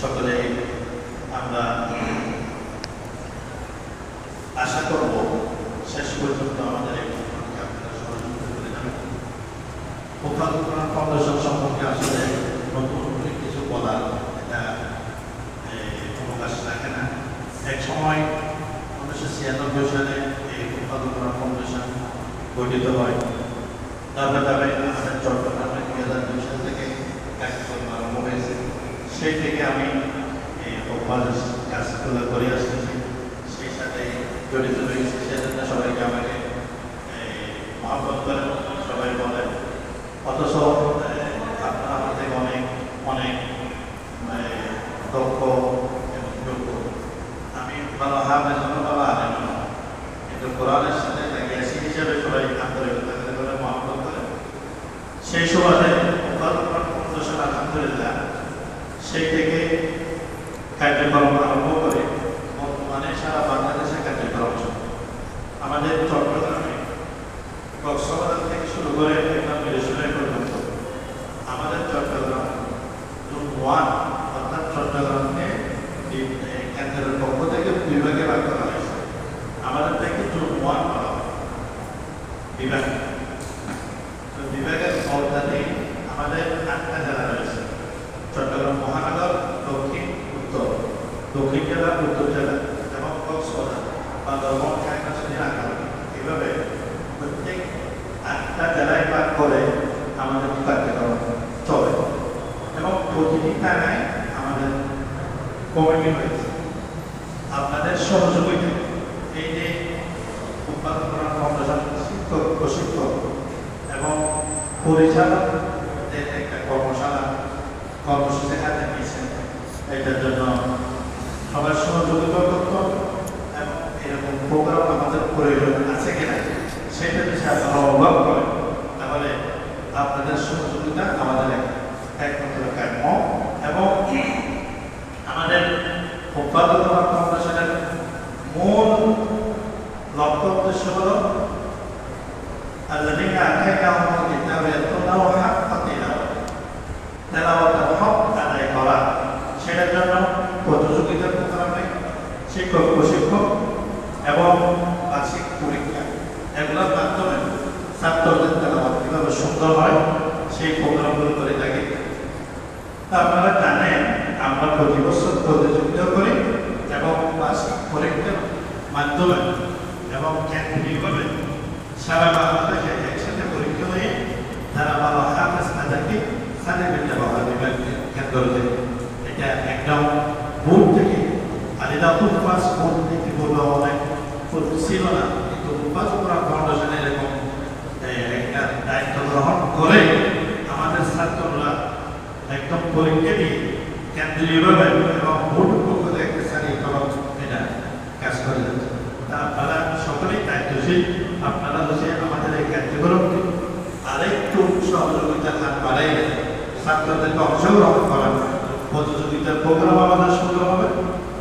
সকলে আমরা আশা করব শেষ পর্যন্ত আমাদের এই প্রোগ্রামকে সম্পর্কে আসলে নতুন করে কিছু বলার এটা এ, অবকাশ রাখে না এক সময় উনিশশো ছিয়ানব্বই সালে এই মোফাজ কোরআন ফাউন্ডেশন গঠিত হয় সেই থেকে আমি এই অভ্যাস কাজগুলো করে আসতেছি সেই সাথে জড়িত রয়েছে সেজন্য সবাইকে আমাকে মহাপত করেন সবাই বলেন অথচ এ, আপনারা আমার থেকে অনেক অনেক এ, দক্ষ এবং যোগ্য আমি ভালো হাফেজ হব ভালো আলেম হব। কিন্তু কোরআনের সাথে লাগিয়েছি হিসাবে সবাই আন্তরিকতা করে মহাপত করেন সেই সুবাদে প্রদর্শন আলহামদুলিল্লাহ, সেই থেকে কার্যক্রম আরম্ভ করে বর্তমানে সারা বাংলাদেশে কার্যক্রম চলে আমাদের চট্টগ্রামে কক্সবাজার থেকে শুরু করে একদম মিরেশ্বরের পর্যন্ত আমাদের চট্টগ্রাম জুন ওয়ান অর্থাৎ চট্টগ্রামকে কেন্দ্রের পক্ষ থেকে বিভাগে ভাগ করা হয়েছে। আমাদের থেকে জুন ওয়ান করা হয়। বিভাগ। বিভাগের আওতাতেই আমাদের আটটা জেলা রয়েছে চট্টগ্রাম মহানগর দক্ষিণ উত্তর দক্ষিণ জেলা উত্তর জেলা এবং কক্সবাজার বান্দরবান খাগড়াছড়ি এইভাবে প্রত্যেক আটটা জেলায় ভাগ করে আমাদের কার্যক্রম চলে এবং প্রতিটি থানায় আমাদের কমিটি হয়েছে আপনাদের সহযোগিতা এই যে উৎপাদন করার ফাউন্ডেশন শিক্ষক প্রশিক্ষক এবং পরিচালকদের একটা কর্মশালা কর্মসূচি হাতে নিয়েছেন এটার জন্য সবার সহযোগিতা করতে হবে এবং এরকম প্রোগ্রাম আমাদের প্রয়োজন আছে কিনা সেটা যদি আপনারা অভাব করেন তাহলে আপনাদের সহযোগিতা আমাদের এক- একমাত্র কাম্য এবং আমাদের উৎপাদন ফাউন্ডেশনের মূল লক্ষ্য উদ্দেশ্য হলো الذين آتيناهم الكتاب يتلونه حق تلاوته তেলাওয়াতের হক আদায় করা সেটার জন্য প্রতিযোগিতার প্রোগ্রামে শিক্ষক প্রশিক্ষক এবং সুন্দর হয়, সেই প্রোগ্রামগুলো করে থাকি। আপনারা জানেন, আমরা প্রতি বছর প্রতিযোগিতা করি এবং বার্ষিক পরীক্ষার মাধ্যমে এবং কেন্দ্রীয়ভাবে সারা বাংলাদেশে একসাথে পরীক্ষা হয়ে যারা ভালো হাফেজ তাদেরকে সার্টিফিকেট পাওয়া বিভাগ কেন্দ্র থেকে এটা একদম বোর্ড থেকে আলিদাপুর পাস বোর্ড থেকে বলল অনেক ছিল না, কিন্তু উপাস কোরআন ফাউন্ডেশন এরকম দায়িত্ব গ্রহণ করে আমাদের ছাত্ররা একদম পরীক্ষা দিয়ে কেন্দ্রীয়ভাবে এবং পক্ষ থেকে একটা সার্টিফিকেট এটা কাজ করে যাচ্ছে। তা আপনারা সকলেই দায়িত্বশীল, আপনারা হচ্ছে আমাদের এই কার্যক্রমকে আরেকটু সহযোগিতার হাত বাড়াই ছাত্রদেরকে অংশগ্রহণ করার প্রতিযোগিতার প্রোগ্রাম আমাদের সুন্দর হবে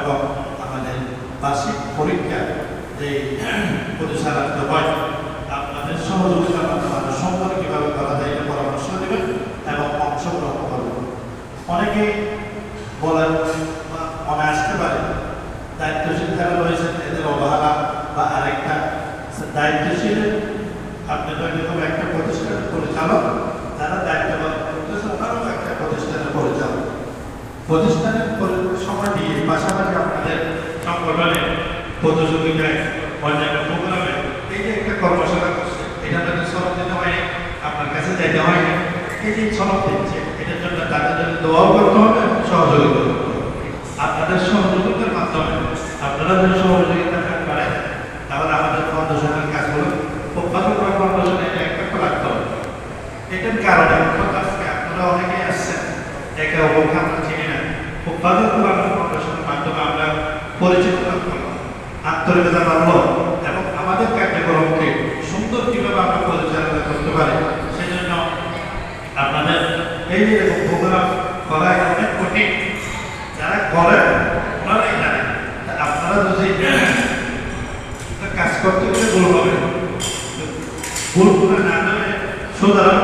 এবং আমাদের বার্ষিক পরীক্ষা যে পরিচালিত হয়, আপনাদের সহযোগিতা সম্পর্কে কীভাবে করা যায় এটা পরামর্শ দেবেন এবং অংশগ্রহণ করবেন। অনেকে বলেন বা মনে আসতে পারে, দায়িত্বশীল যারা রয়েছেন এদের অবহেলা বা আরেকটা দায়িত্বশীল, আপনি তো এরকম একটা প্রতিষ্ঠানের পরিচালক, যারা দায়িত্ব পালন করতেছে ওনারও একটা প্রতিষ্ঠানের পরিচালক। প্রতিষ্ঠানের পরি- সময় দিয়ে পাশাপাশি আপনাদের সংগঠনে প্রতিযোগিতায়, অন্যান্য প্রোগ্রামে এই যে একটা কর্মশালা করছে, এটা তাদের সনদ দিতে হয় আপনার কাছে যাইতে হয় যে সনদ দিচ্ছে। এটার জন্য তাদের জন্য দোয়াও করতে হবে, সহযোগিতা করতে আপনাদের সহযোগিতার মাধ্যমে, আপনারা যদি সহযোগিতা বাড়ায় তাহলে আমাদের ফাউন্ডেশনের কাজগুলো অভ্যাস করা ফাউন্ডেশনে একটা রাখতে হবে। এটার কারণে আজকে আপনারা অনেকেই আসছেন, একে অপরকে আমরা চিনি না। অভ্যাস করা ফাউন্ডেশনের মাধ্যমে আমরা পরিচিত করলাম আন্তরিকতা বাড়লো এবং আমাদের এইরকম প্রোগ্রাম ভোগরা গলায় অনেক কঠিন যারা করেন ওনারাই জানেন আপনারা যদি কাজ করতে গেলে ভুল হবে। ভুল করে না করে সুতরাং